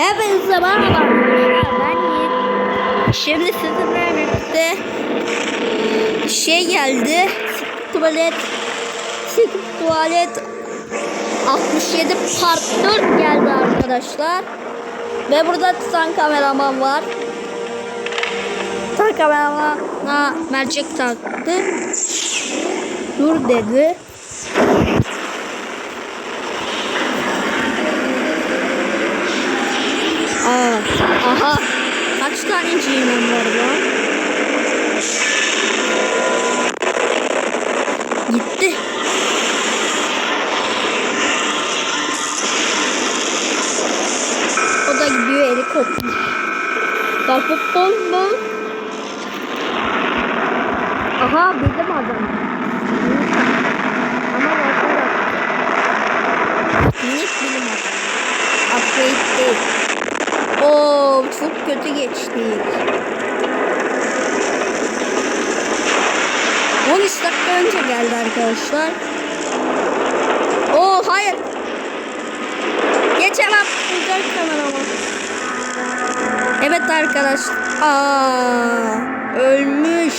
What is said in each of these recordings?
Hepinize merhaba ben Yiğit. Şimdi sizinle birlikte şey geldi. Tuvalet tuvalet 67 part 4 geldi arkadaşlar. Ve burada Titan kameraman var. Titan kameramana mercek taktı. Dur dedi. Aha. Kaç tane G-Man var lan? Gitti. O da gidiyor eli kopmuş. Bakıp bol bol. Aha bizim adam. Ama bakalım. Minik bilim adamı. Upgrade değil. Kötü geçti. 13 dakika önce geldi arkadaşlar. Oo hayır. Geçemem. Güzel kameraman. Evet arkadaşlar. Aa, ölmüş.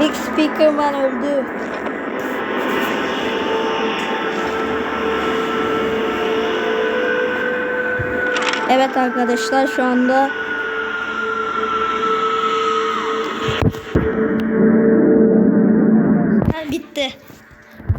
Big Speakerman öldü. Evet arkadaşlar şu anda bitti.